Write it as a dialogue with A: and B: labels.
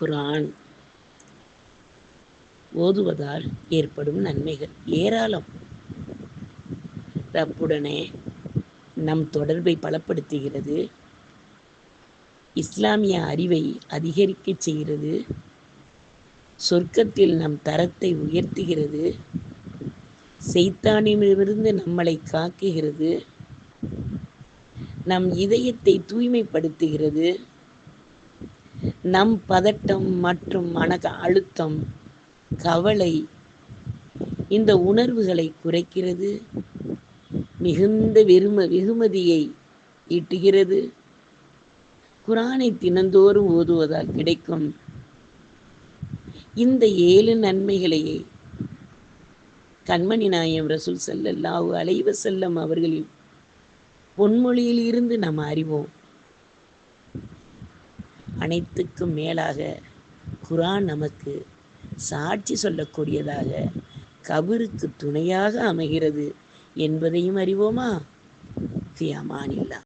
A: குரான் ஓதுவதால் ஏற்படும் நன்மைகள். ஏராளம். ரப்புடனே நம் தொடர்பை பலப்படுத்துகிறது. இஸ்லாமிய அறிவை அதிகரிக்கச் செய்கிறது. சொர்க்கத்தில் நம் தரத்தை உயர்த்துகிறது. செய்தானிடமிருந்து நம்மளை காக்குகிறது. நம் இதயத்தை தூய்மைப்படுத்துகிறது. நம் பதட்டம் மற்றும் மன அழுத்தம் கவலை இந்த உணர்வுகளை குறைக்கிறது. மிகுந்த வெறும வெகுமதியை ஈட்டுகிறது. குரானை தினந்தோறும் ஓதுவதால் கிடைக்கும் இந்த ஏழு நன்மைகளையே கண்மணி நாயம் ரசூல் ஸல்லல்லாஹு அலைவ செல்லம் அவர்களின் பொன்மொழியில் இருந்து நாம் அறிவோம். அனைத்துக்கும் மேலாக குரான் நமக்கு சாட்சி சொல்லக்கூடியதாக கபருக்கு துணையாக அமைகிறது என்பதையும் அறிவோமா? ஃபியமானில்லா